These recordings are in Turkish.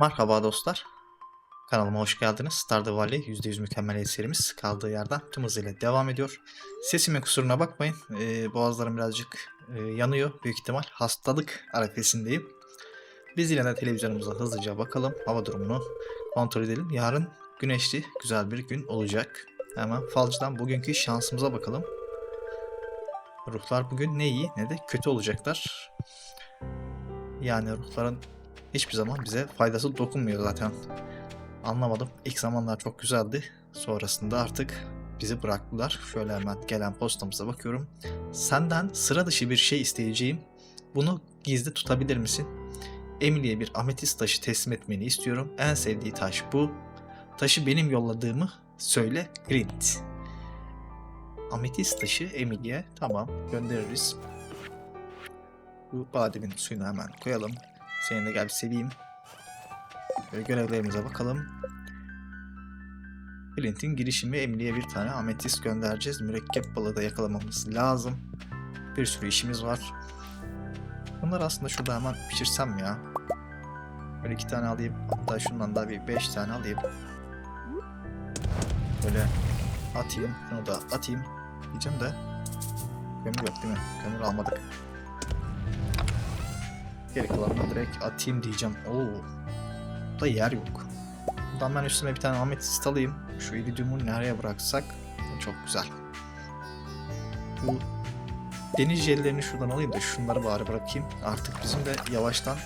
Merhaba dostlar. Kanalıma hoş geldiniz. Stardew Valley %100 mükemmeliyet serimiz kaldığı yerden tüm hızıyla devam ediyor. Sesimin kusuruna bakmayın. Ee, boğazlarım birazcık e, yanıyor. Büyük ihtimal hastalık arifesindeyim. Biz yine de televizyonumuza hızlıca bakalım. Hava durumunu kontrol edelim. Yarın güneşli güzel bir gün olacak. Hemen falcıdan bugünkü şansımıza bakalım. Ruhlar bugün ne iyi ne de kötü olacaklar. Yani ruhların hiçbir zaman bize faydası dokunmuyor zaten. Anlamadım. İlk zamanlar çok güzeldi. Sonrasında artık bizi bıraktılar. Şöyle hemen gelen postamıza bakıyorum. Senden sıra dışı bir şey isteyeceğim. Bunu gizli tutabilir misin? Emily'e bir ametist taşı teslim etmeni istiyorum. En sevdiği taş bu. Taşı benim yolladığımı söyle Grint. Ametist taşı Emily'e tamam göndeririz. Bu bademin suyunu hemen koyalım. Seni de gel bir seveyim. Böyle görevlerimize bakalım. Clint'in girişimi Emily'e bir tane ametist göndereceğiz. Mürekkep balığı da yakalamamız lazım. Bir sürü işimiz var. Bunları aslında şurada hemen pişirsem ya. Böyle iki tane alayım. Hatta şundan da bir beş tane alayım. Böyle atayım. Şunu da atayım. Diyeceğim de. Kömür yok değil mi? Kömür almadık. Geri kalanını direkt atayım diyeceğim. Oo. Da yer yok. Buradan ben üstüme bir tane ametist alayım. Şu iridiumu nereye bıraksak çok güzel. Bu deniz jellerini şuradan alayım da şunları bari bırakayım. Artık bizim de yavaştan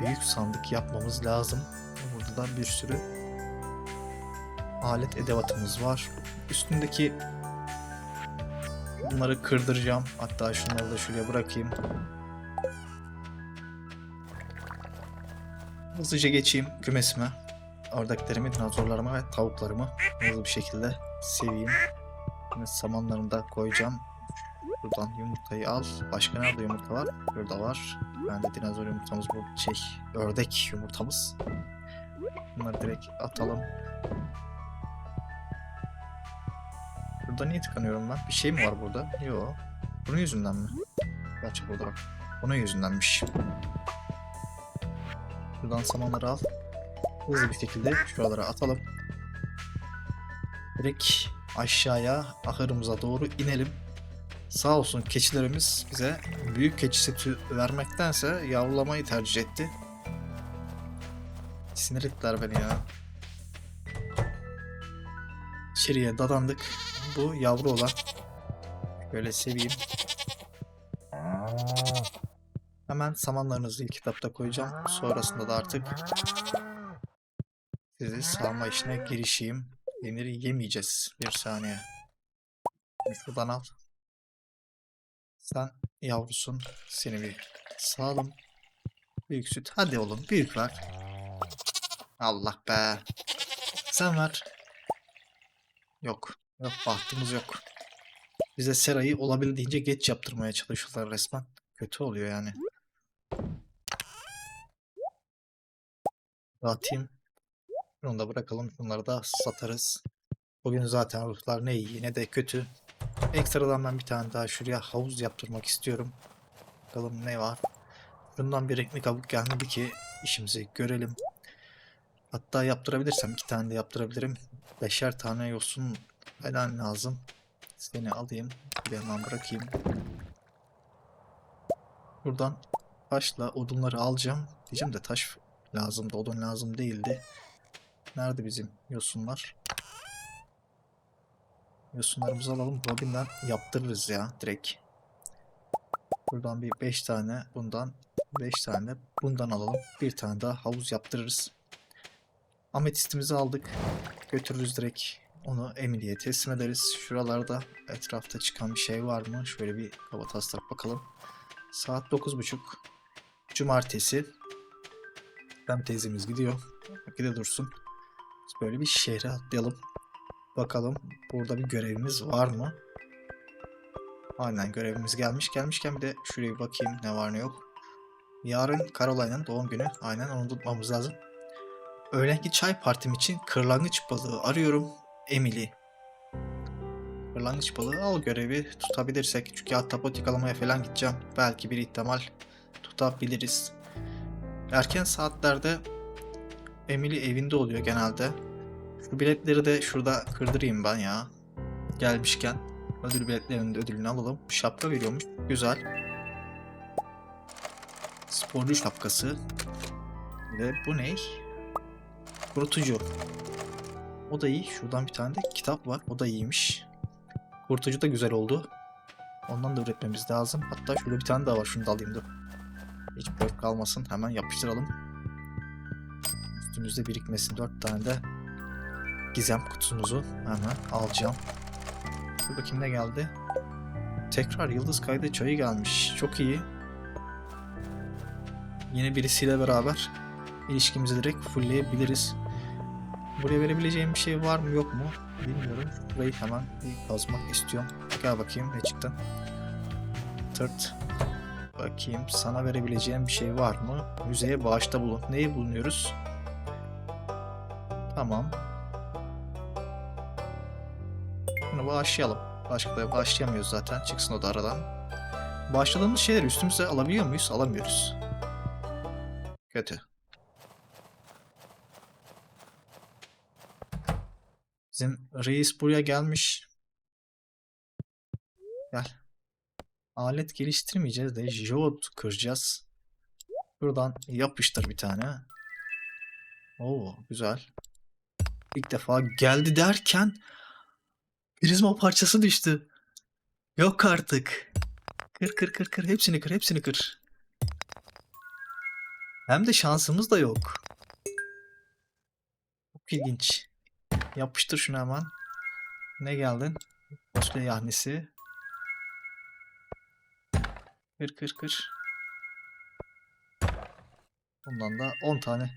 büyük sandık yapmamız lazım. Burada da bir sürü alet edevatımız var. Üstündeki bunları kırdıracağım. Hatta şunları da şuraya bırakayım. Hızlıca geçeyim kümesime. Oradakilerimi, dinozorlarımı ve tavuklarımı hızlı bir şekilde seveyim. Şimdi samanlarını da koyacağım. Buradan yumurtayı al. Başka nerede yumurta var? Burada var. Ben de dinozor yumurtamız bu şey ördek yumurtamız. Bunları direkt atalım. Burada niye tıkanıyorum ben? Bir şey mi var burada? Yok. Bunun yüzünden mi? Gerçi burada bak. Bunun yüzündenmiş. Buradan samanları al. Hızlı bir şekilde şuralara atalım. Direkt aşağıya ahırımıza doğru inelim. Sağ olsun keçilerimiz bize büyük keçi sütü vermektense yavrulamayı tercih etti. Sinir ettiler beni ya. İçeriye dadandık. Bu yavru olan. Böyle seveyim. Hemen samanlarınızı ilk kitapta koyacağım. Sonrasında da artık sizi sağma işine girişeyim. Yenir yemeyeceğiz. Bir saniye. Şuradan al. Sen yavrusun. Seni bir sağalım. Büyük süt. Hadi oğlum büyük ver. Allah be. Sen ver. Yok. Yok bahtımız yok. Bize serayı olabildiğince geç yaptırmaya çalışıyorlar resmen. Kötü oluyor yani. Atayım. Bunu da bırakalım. Bunları da satarız. Bugün zaten ruhlar ne iyi ne de kötü. Ekstradan ben bir tane daha şuraya havuz yaptırmak istiyorum. Bakalım ne var. Bundan bir renkli kabuk gelmedi ki işimizi görelim. Hatta yaptırabilirsem iki tane de yaptırabilirim. Beşer tane yosun falan lazım. Seni alayım. Bir hemen bırakayım. Buradan taşla odunları alacağım. Diyeceğim de taş lazımdı. Odun lazım değildi. Nerede bizim yosunlar? Yosunlarımızı alalım. Robin'den yaptırırız ya direkt. Buradan bir 5 tane bundan 5 tane bundan alalım. Bir tane daha havuz yaptırırız. Ametistimizi aldık. Götürürüz direkt. Onu Emily'ye teslim ederiz. Şuralarda etrafta çıkan bir şey var mı? Şöyle bir hava taslak bakalım. Saat 9.30. Cumartesi. Hem teyzemiz gidiyor. Gide dursun. Biz böyle bir şehre atlayalım. Bakalım burada bir görevimiz var mı? Aynen görevimiz gelmiş. Gelmişken bir de şuraya bakayım ne var ne yok. Yarın Caroline'ın doğum günü. Aynen onu tutmamız lazım. Öğlenki çay partim için kırlangıç balığı arıyorum. Emily. Kırlangıç balığı al görevi tutabilirsek. Çünkü ahtapot yakalamaya falan gideceğim. Belki bir ihtimal tutabiliriz. Erken saatlerde Emily evinde oluyor genelde. Şu biletleri de şurada kırdırayım ben ya. Gelmişken. Ödül biletlerinin ödülünü alalım. Şapka veriyormuş. Güzel. Sporcu şapkası. Ve bu ne? Kurutucu. O da iyi. Şuradan bir tane de kitap var. O da iyiymiş. Kurutucu da güzel oldu. Ondan da üretmemiz lazım. Hatta şurada bir tane daha var. Şunu da alayım dur. Hiç perk kalmasın. Hemen yapıştıralım. Üstümüzde birikmesin. 4 tane de gizem kutunuzu hemen alacağım. Dur bakayım ne geldi. Tekrar Yıldız Kaydı çayı gelmiş. Çok iyi. Yine birisiyle beraber ilişkimizi direkt fullleyebiliriz. Buraya verebileceğim bir şey var mı yok mu bilmiyorum. Burayı hemen kazmak istiyorum. Gel bakayım ne çıktı. Tırt. Bakayım sana verebileceğim bir şey var mı? Müzeye bağışta bulun. Neyi bulunuyoruz? Tamam. Bunu bağışlayalım. Başka da bağışlayamıyoruz zaten. Çıksın o da aradan. Bağışladığımız şeyleri üstümüze alabiliyor muyuz? Alamıyoruz. Kötü. Bizim reis buraya gelmiş. Gel. Alet geliştirmeyeceğiz de jod kıracağız. Buradan yapıştır bir tane. Oo güzel. İlk defa geldi derken prizma parçası düştü. Yok artık. Kır kır kır kır hepsini kır hepsini kır. Hem de şansımız da yok. Çok ilginç. Yapıştır şunu hemen. Ne geldin? Cosplay yahnisi. Kır kır kır. Bundan da 10 tane.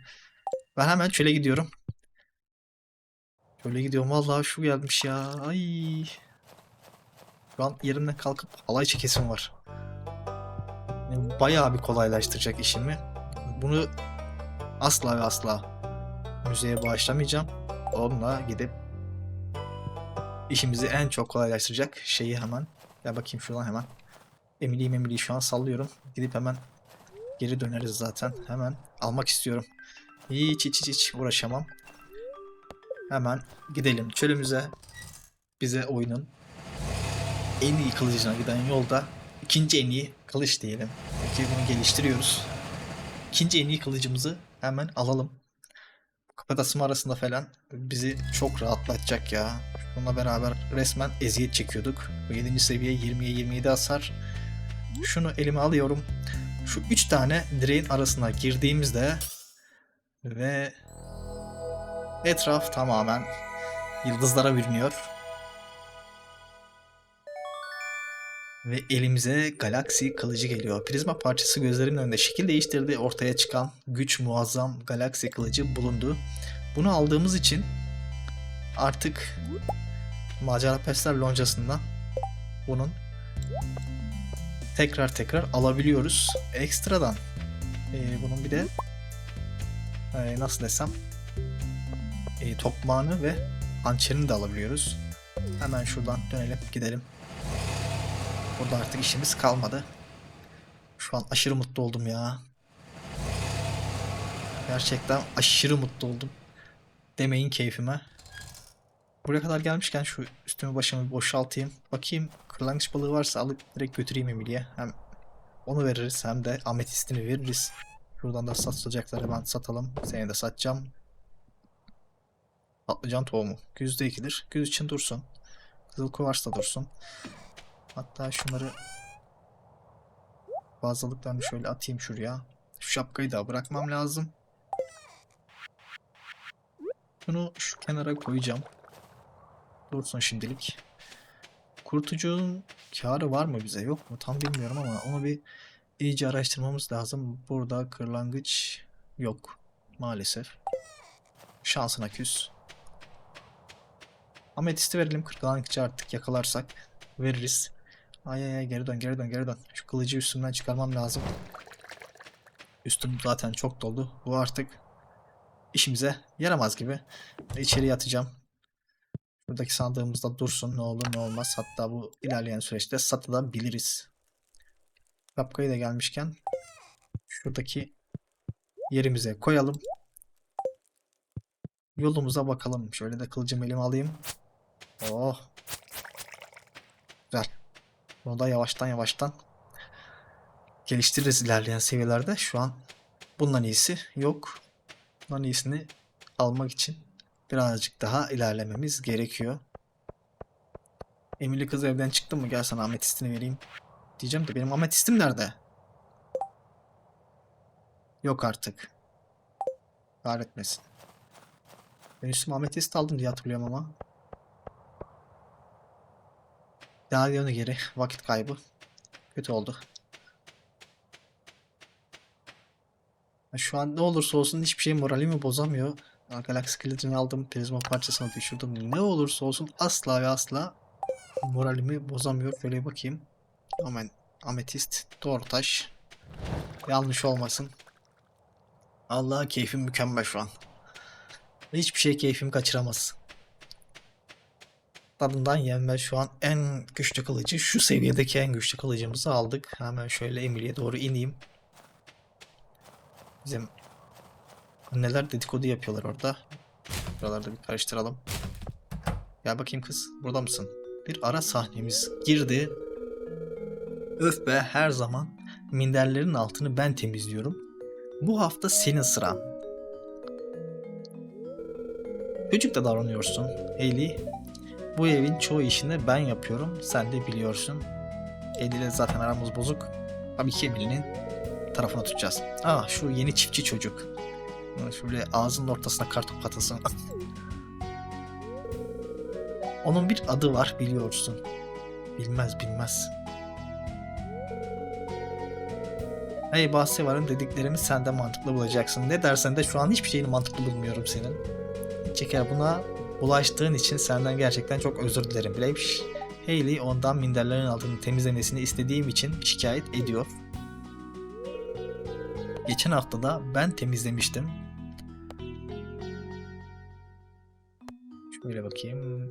Ben hemen çöle gidiyorum. Çöle gidiyorum. Vallahi şu gelmiş ya. Ay. Şu an yerimden kalkıp halay çekesim var. Yani bayağı bir kolaylaştıracak işimi. Bunu asla ve asla müzeye bağışlamayacağım. Onunla gidip işimizi en çok kolaylaştıracak şeyi hemen. Gel bakayım şuradan hemen. Emily'yi Emily'yi şu an sallıyorum. Gidip hemen geri döneriz zaten. Hemen almak istiyorum. Hiç hiç hiç, uğraşamam. Hemen gidelim çölümüze. Bize oyunun en iyi kılıcına giden yolda ikinci en iyi kılıç diyelim. Peki bunu geliştiriyoruz. İkinci en iyi kılıcımızı hemen alalım. Kapatasım arasında falan bizi çok rahatlatacak ya. Bununla beraber resmen eziyet çekiyorduk. Bu 7. seviye 20'ye 27 hasar. Şunu elime alıyorum. Şu 3 tane direğin arasına girdiğimizde ve etraf tamamen yıldızlara bürünüyor. Ve elimize galaksi kılıcı geliyor. Prizma parçası gözlerimin önünde şekil değiştirdi. Ortaya çıkan güç muazzam galaksi kılıcı bulundu. Bunu aldığımız için artık Macera Pesler loncasından bunun tekrar tekrar alabiliyoruz. Ekstradan e, bunun bir de e, nasıl desem e, tokmağını ve hançerini de alabiliyoruz. Hemen şuradan dönelim gidelim. Burada artık işimiz kalmadı. Şu an aşırı mutlu oldum ya. Gerçekten aşırı mutlu oldum. Demeyin keyfime. Buraya kadar gelmişken şu üstümü başımı boşaltayım. Bakayım kırlangıç balığı varsa alıp direkt götüreyim Emily'e. Hem onu veririz hem de ametistini veririz. Şuradan da satılacakları ben satalım. Seni de satacağım. Patlıcan tohumu. Güzde ikidir. Güz için dursun. Kızıl kuvars dursun. Hatta şunları fazlalıklarını şöyle atayım şuraya. Şu şapkayı da bırakmam lazım. Bunu şu kenara koyacağım. Dursun şimdilik. Kurtucuğun karı var mı bize? Yok mu? Tam bilmiyorum ama onu bir iyice araştırmamız lazım. Burada kırlangıç yok. Maalesef. Şansına küs. Ametisti verelim. Kırlangıçı artık yakalarsak veririz. Ay ay ay geri dön geri dön geri dön. Şu kılıcı üstümden çıkarmam lazım. Üstüm zaten çok doldu. Bu artık işimize yaramaz gibi. İçeri yatacağım. Buradaki sandığımızda dursun ne olur ne olmaz. Hatta bu ilerleyen süreçte satılabiliriz. Kapkayı da gelmişken şuradaki yerimize koyalım. Yolumuza bakalım. Şöyle de kılıcımı elime alayım. Oh. Güzel. Bunu da yavaştan yavaştan geliştiririz ilerleyen seviyelerde. Şu an bundan iyisi yok. Bundan iyisini almak için birazcık daha ilerlememiz gerekiyor. Emirli kız evden çıktı mı? Gel sana ametistini vereyim. Diyeceğim de benim ametistim nerede? Yok artık. Kahretmesin. Ben üstüme ametist aldım diye hatırlıyorum ama. Daha yönü geri. Vakit kaybı. Kötü oldu. Şu an ne olursa olsun hiçbir şey moralimi bozamıyor. Galaxy kılıcını aldım. Prizma parçasını düşürdüm. Ne olursa olsun asla ve asla moralimi bozamıyor. Şöyle bakayım. Amen. Ametist. Doğru taş. Yanlış olmasın. Allah keyfim mükemmel şu an. Hiçbir şey keyfimi kaçıramaz. Tadından yenmez şu an en güçlü kılıcı. Şu seviyedeki en güçlü kılıcımızı aldık. Hemen şöyle Emily'e doğru ineyim. Bizim anneler dedikodu yapıyorlar orada. Buralarda bir karıştıralım. Gel bakayım kız. Burada mısın? Bir ara sahnemiz girdi. Öf be her zaman minderlerin altını ben temizliyorum. Bu hafta senin sıran. Çocuk da davranıyorsun Hayley. Bu evin çoğu işini ben yapıyorum. Sen de biliyorsun. İle zaten aramız bozuk. Tabii ki Emily'nin tarafına tutacağız. Aa şu yeni çiftçi çocuk. Şöyle ağzının ortasına kartop atılsın. Onun bir adı var biliyorsun. Bilmez bilmez. Hey Bahsevar'ın dediklerimi sen de mantıklı bulacaksın. Ne dersen de şu an hiçbir şeyini mantıklı bulmuyorum senin. Çeker buna bulaştığın için senden gerçekten çok özür dilerim Blake. Hayley ondan minderlerin altını temizlemesini istediğim için şikayet ediyor. Geçen hafta da ben temizlemiştim. Şöyle bakayım.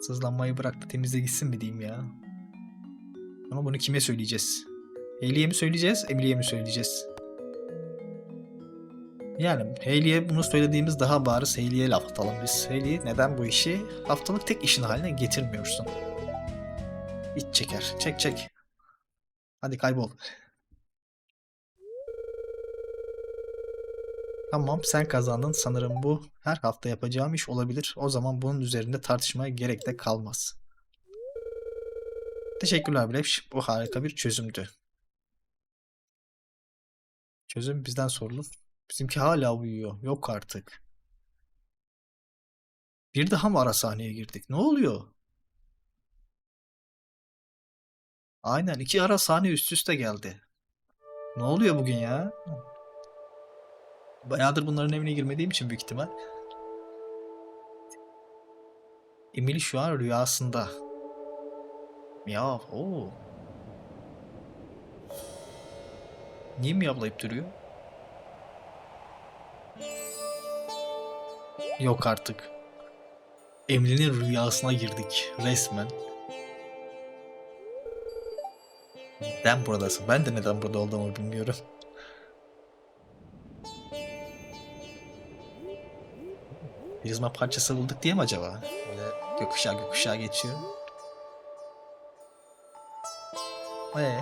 Sızlanmayı bırak da temizle gitsin mi diyeyim ya. Ama bunu kime söyleyeceğiz? Hayley'e mi söyleyeceğiz, Emily'e mi söyleyeceğiz? Yani Hayley'e bunu söylediğimiz daha bariz Hayley'e laf atalım biz. Hayley neden bu işi haftalık tek işin haline getirmiyorsun? İç çeker. Çek çek. Hadi kaybol. Tamam sen kazandın. Sanırım bu her hafta yapacağım iş olabilir. O zaman bunun üzerinde tartışmaya gerek de kalmaz. Teşekkürler Blevş. Bu harika bir çözümdü. Çözüm bizden sorulur. Bizimki hala uyuyor. Yok artık. Bir daha mı ara sahneye girdik? Ne oluyor? Aynen iki ara sahne üst üste geldi. Ne oluyor bugün ya? Bayağıdır bunların evine girmediğim için büyük ihtimal. Emily şu an rüyasında. Ya o. Niye miyavlayıp duruyor? Yok artık. Emily'nin rüyasına girdik resmen. Neden buradasın? Ben de neden burada olduğumu bilmiyorum. Prizma parçası bulduk diye mi acaba? Böyle gökkuşağı gökkuşağı geçiyor. Ee?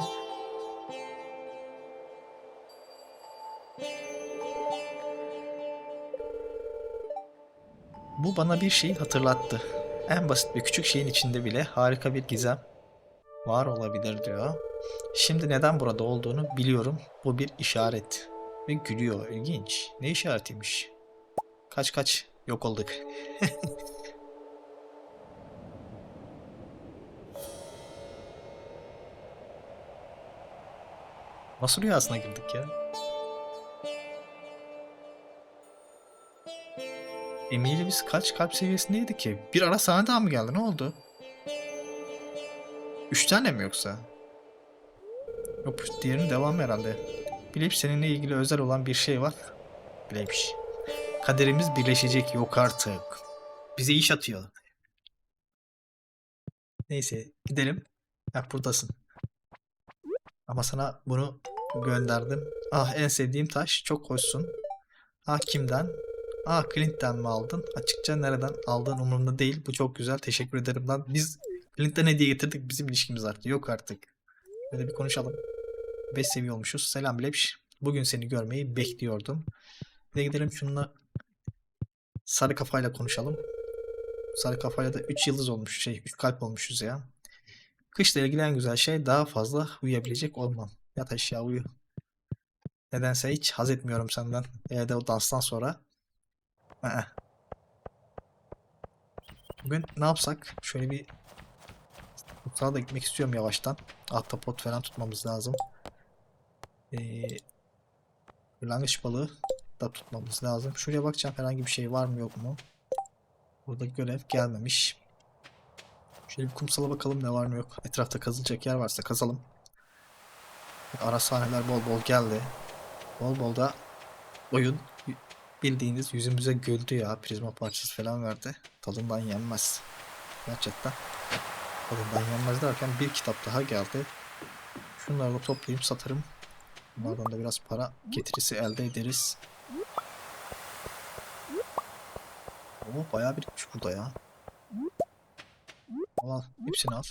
Bu bana bir şeyi hatırlattı. En basit bir küçük şeyin içinde bile harika bir gizem var olabilir diyor. Şimdi neden burada olduğunu biliyorum. Bu bir işaret. Ve gülüyor. İlginç. Ne işaretiymiş? Kaç kaç. Yok olduk. Nasıl rüyasına girdik ya? Emiyle biz kaç kalp seviyesindeydik ki? Bir ara sana daha mı geldi? Ne oldu? Üç tane mi yoksa? Yok diğerinin devamı herhalde. Bilip seninle ilgili özel olan bir şey var. Bileymiş. Kaderimiz birleşecek yok artık. Bize iş atıyor. Neyse gidelim. Bak buradasın. Ama sana bunu gönderdim. Ah en sevdiğim taş. Çok hoşsun. Ah kimden? Aa Clint'ten mi aldın? Açıkça nereden aldığın umurumda değil. Bu çok güzel. Teşekkür ederim lan. Biz Clint'ten hediye getirdik. Bizim ilişkimiz arttı. Yok artık. Böyle bir konuşalım. 5 seviye olmuşuz. Selam Lepş. Bugün seni görmeyi bekliyordum. Bir de gidelim şununla sarı kafayla konuşalım. Sarı kafayla da 3 yıldız olmuş. Şey 3 kalp olmuşuz ya. Kışla ilgili en güzel şey daha fazla uyuyabilecek olmam. Yat aşağı uyu. Nedense hiç haz etmiyorum senden. Evde o danstan sonra. Aa. Bugün ne yapsak? Şöyle bir mutfağa da gitmek istiyorum yavaştan. Ahtapot falan tutmamız lazım. Ee, kırlangıç balığı da tutmamız lazım. Şuraya bakacağım herhangi bir şey var mı yok mu? Burada görev gelmemiş. Şöyle bir kumsala bakalım ne var ne yok. Etrafta kazılacak yer varsa kazalım. Ara sahneler bol bol geldi. Bol bol da oyun bildiğiniz yüzümüze güldü ya. Prizma parçası falan verdi. Tadından yenmez. Gerçekten. Tadından yenmez derken bir kitap daha geldi. Şunları da toplayayım satarım. Bunlardan da biraz para getirisi elde ederiz. Oo, bayağı birikmiş burada ya. Al, hepsini al.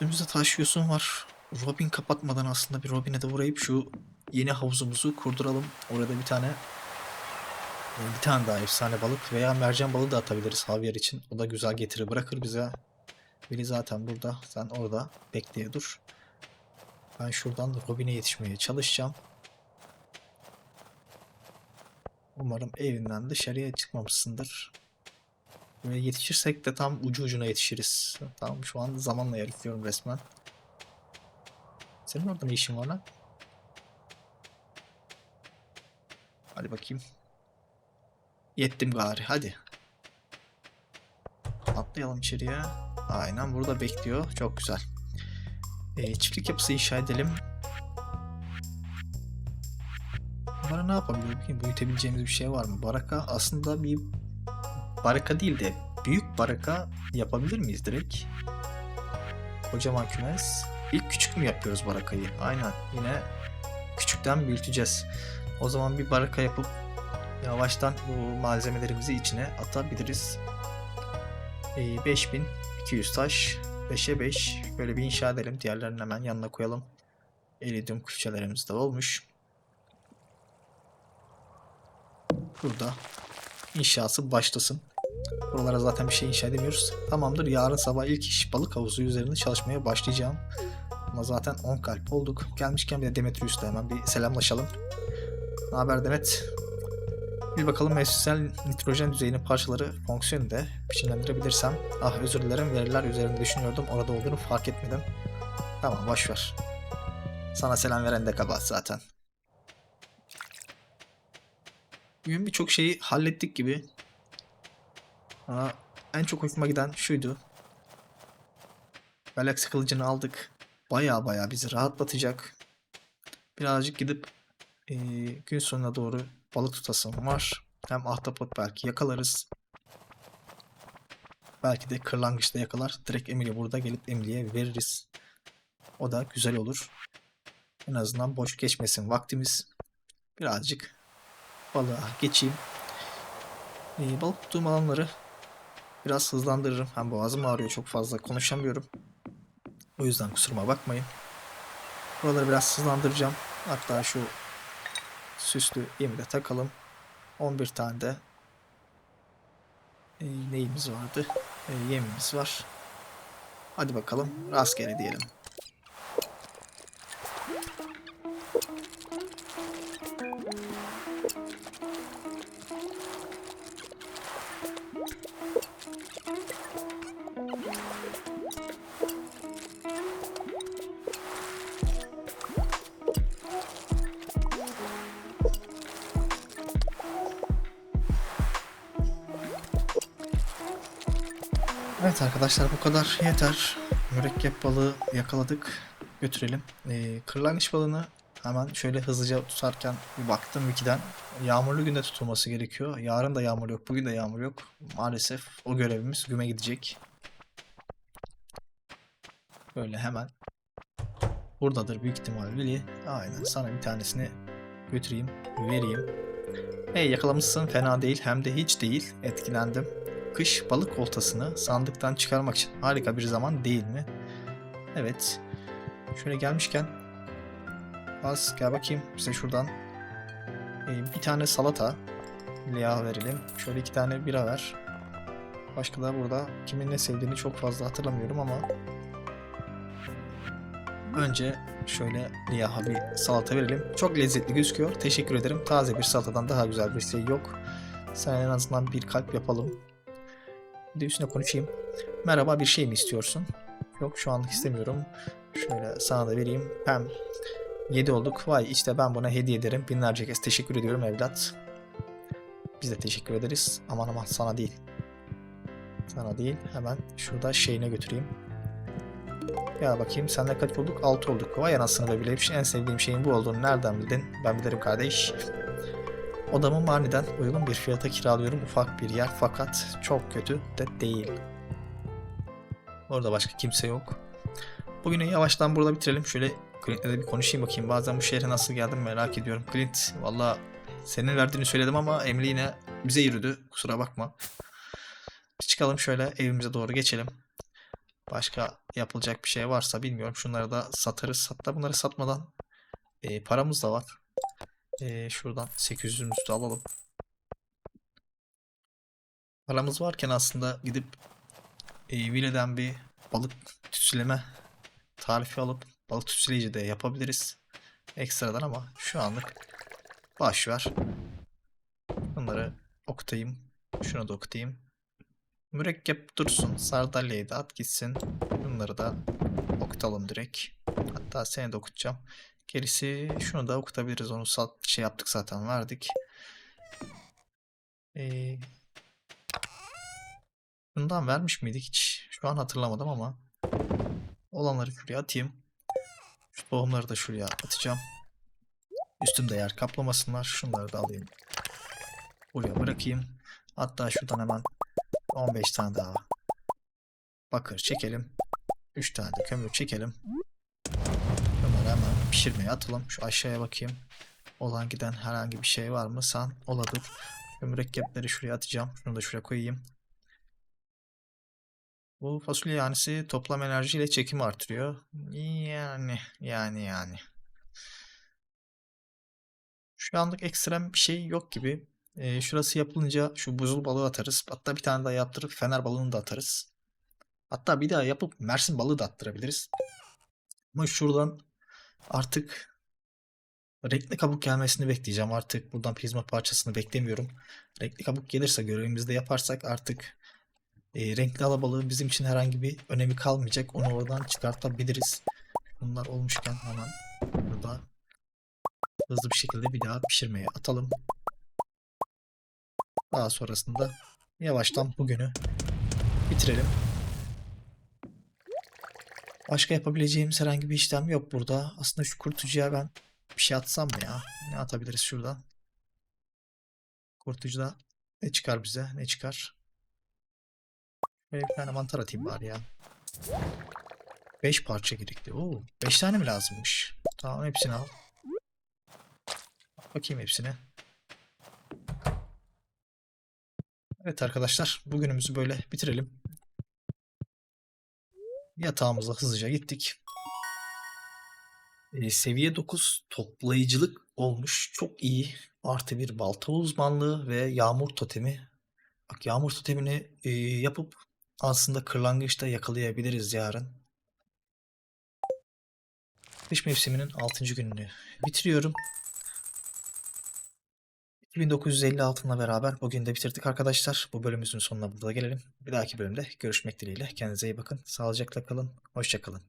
Önümüzde taş yosun var. Robin kapatmadan aslında bir Robin'e de uğrayıp şu yeni havuzumuzu kurduralım. Orada bir tane bir tane daha efsane balık veya mercan balığı da atabiliriz Javier için. O da güzel getiri bırakır bize. Biri zaten burada. Sen orada bekleye dur. Ben şuradan Robin'e yetişmeye çalışacağım. Umarım evinden dışarıya çıkmamışsındır. Böyle yetişirsek de tam ucu ucuna yetişiriz. Tam şu an zamanla yarışıyorum resmen. Senin orada ne işin var lan? Hadi bakayım. Yettim gari hadi. Atlayalım içeriye. Aynen burada bekliyor. Çok güzel. Ee, çiftlik yapısı inşa edelim. Bunlara ne yapabiliriz? Bakayım büyütebileceğimiz bir şey var mı? Baraka aslında bir baraka değil de büyük baraka yapabilir miyiz direkt? Kocaman kümes. İlk küçük mü yapıyoruz barakayı? Aynen. Yine küçükten büyüteceğiz. O zaman bir baraka yapıp yavaştan bu malzemelerimizi içine atabiliriz. Ee, 5200 taş. 5'e 5. Böyle bir inşa edelim. Diğerlerini hemen yanına koyalım. Iridium külçelerimiz de olmuş. Burada inşası başlasın. Buralara zaten bir şey inşa edemiyoruz. Tamamdır. Yarın sabah ilk iş balık havuzu üzerinde çalışmaya başlayacağım. Ama zaten 10 kalp olduk. Gelmişken bir de Demetrius'la hemen bir selamlaşalım. Ne haber Demet? Bir bakalım mevsimsel nitrojen düzeyinin parçaları fonksiyonunda biçimlendirebilirsem. Ah özür dilerim veriler üzerinde düşünüyordum. Orada olduğunu fark etmedim. Tamam boşver. Sana selam veren de kabahat zaten. Bugün birçok şeyi hallettik gibi. Aa, en çok hoşuma giden şuydu. Galaxy kılıcını aldık. Baya baya bizi rahatlatacak. Birazcık gidip eee, gün sonuna doğru balık tutasım var. Hem ahtapot belki yakalarız. Belki de kırlangıçta yakalar. Direkt Emily burada gelip Emily'ye veririz. O da güzel olur. En azından boş geçmesin vaktimiz. Birazcık balığa geçeyim. Ee, balık tuttuğum alanları biraz hızlandırırım. Hem boğazım ağrıyor çok fazla konuşamıyorum. O yüzden kusuruma bakmayın. Buraları biraz hızlandıracağım. Hatta şu süslü yemi de takalım. 11 tane de e, neyimiz vardı? E, yemimiz var. Hadi bakalım rastgele diyelim. Arkadaşlar bu kadar yeter. Mürekkep balığı yakaladık. Götürelim. Ee, kırlangıç balığını hemen şöyle hızlıca tutarken bir baktım wikiden. Yağmurlu günde tutulması gerekiyor. Yarın da yağmur yok. Bugün de yağmur yok. Maalesef o görevimiz güme gidecek. Böyle hemen Buradadır büyük ihtimal Willy. Aynen sana bir tanesini götüreyim, vereyim. Hey yakalamışsın fena değil hem de hiç değil. Etkilendim. Kış balık oltasını sandıktan çıkarmak için harika bir zaman değil mi? Evet. Şöyle gelmişken az gel bakayım bize şuradan e, bir tane salata Liya verelim. Şöyle iki tane bira ver. Başka da burada kimin ne sevdiğini çok fazla hatırlamıyorum ama önce şöyle Liyaha bir salata verelim. Çok lezzetli gözüküyor. Teşekkür ederim. Taze bir salatadan daha güzel bir şey yok. Sen en azından bir kalp yapalım. Bir de üstüne konuşayım. Merhaba bir şey mi istiyorsun? Yok şu anlık istemiyorum. Şöyle sana da vereyim. Hem 7 olduk. Vay işte ben buna hediye ederim. Binlerce kez teşekkür ediyorum evlat. Biz de teşekkür ederiz. Aman aman sana değil. Sana değil. Hemen şurada şeyine götüreyim. Ya bakayım senle kaç olduk? 6 olduk. Vay anasını be bile. En sevdiğim şeyin bu olduğunu nereden bildin? Ben bilirim kardeş. Odamı maniden uygun bir fiyata kiralıyorum. Ufak bir yer fakat çok kötü de değil. Orada başka kimse yok. Bugünü yavaştan burada bitirelim. Şöyle Clint'le de bir konuşayım bakayım. Bazen bu şehre nasıl geldim merak ediyorum. Clint valla senin verdiğini söyledim ama Emily yine bize yürüdü. Kusura bakma. Çıkalım şöyle evimize doğru geçelim. Başka yapılacak bir şey varsa bilmiyorum. Şunları da satarız. Hatta bunları satmadan e, paramız da var. E, şuradan 800'ümüzü de alalım. Paramız varken aslında gidip e, Ville'den bir balık tütsüleme tarifi alıp balık tütsüleyici de yapabiliriz. Ekstradan ama şu anlık boş ver. Bunları okutayım. Şunu da okutayım. Mürekkep dursun. Sardalya'yı da at gitsin. Bunları da okutalım direkt. Hatta seni de okutacağım. Gerisi şunu da okutabiliriz. Onu sat, şey yaptık zaten verdik. Ee, bundan vermiş miydik hiç? Şu an hatırlamadım ama. Olanları şuraya atayım. Şu tohumları da şuraya atacağım. Üstümde yer kaplamasınlar. Şunları da alayım. Buraya bırakayım. Hatta şuradan hemen 15 tane daha bakır çekelim. 3 tane de kömür çekelim. Pişirmeye atalım. Şu aşağıya bakayım. Olan giden herhangi bir şey var mı? San oladır. Şu mürekkepleri şuraya atacağım. Şunu da şuraya koyayım. Bu fasulye yanisi toplam enerjiyle çekimi artırıyor. Yani yani yani. Şu anlık ekstrem bir şey yok gibi. Ee, şurası yapılınca şu buzul balığı atarız. Hatta bir tane daha yaptırıp fener balığını da atarız. Hatta bir daha yapıp mersin balığı da attırabiliriz. Ama şuradan artık renkli kabuk gelmesini bekleyeceğim. Artık buradan prizma parçasını beklemiyorum. Renkli kabuk gelirse görevimizde yaparsak artık e, renkli alabalığı bizim için herhangi bir önemi kalmayacak. Onu oradan çıkartabiliriz. Bunlar olmuşken hemen burada hızlı bir şekilde bir daha pişirmeye atalım. Daha sonrasında yavaştan bugünü bitirelim. Başka yapabileceğimiz herhangi bir işlem yok burada. Aslında şu kurtucuya ben bir şey atsam mı ya? Ne atabiliriz şuradan? Kurtucuda ne çıkar bize? Ne çıkar? Böyle bir tane mantar atayım bari ya. 5 parça gerekli. Oo, 5 tane mi lazımmış? Tamam hepsini al. Bakayım hepsine. Evet arkadaşlar bugünümüzü böyle bitirelim. Yatağımıza hızlıca gittik. Ee, seviye 9 toplayıcılık olmuş. Çok iyi. Artı bir balta uzmanlığı ve yağmur totemi. Bak yağmur totemini e, yapıp aslında kırlangıçta yakalayabiliriz yarın. Kış mevsiminin 6. gününü bitiriyorum. 2950 altınla beraber bugün de bitirdik arkadaşlar. Bu bölümümüzün sonuna burada gelelim. Bir dahaki bölümde görüşmek dileğiyle. Kendinize iyi bakın. Sağlıcakla kalın. Hoşçakalın.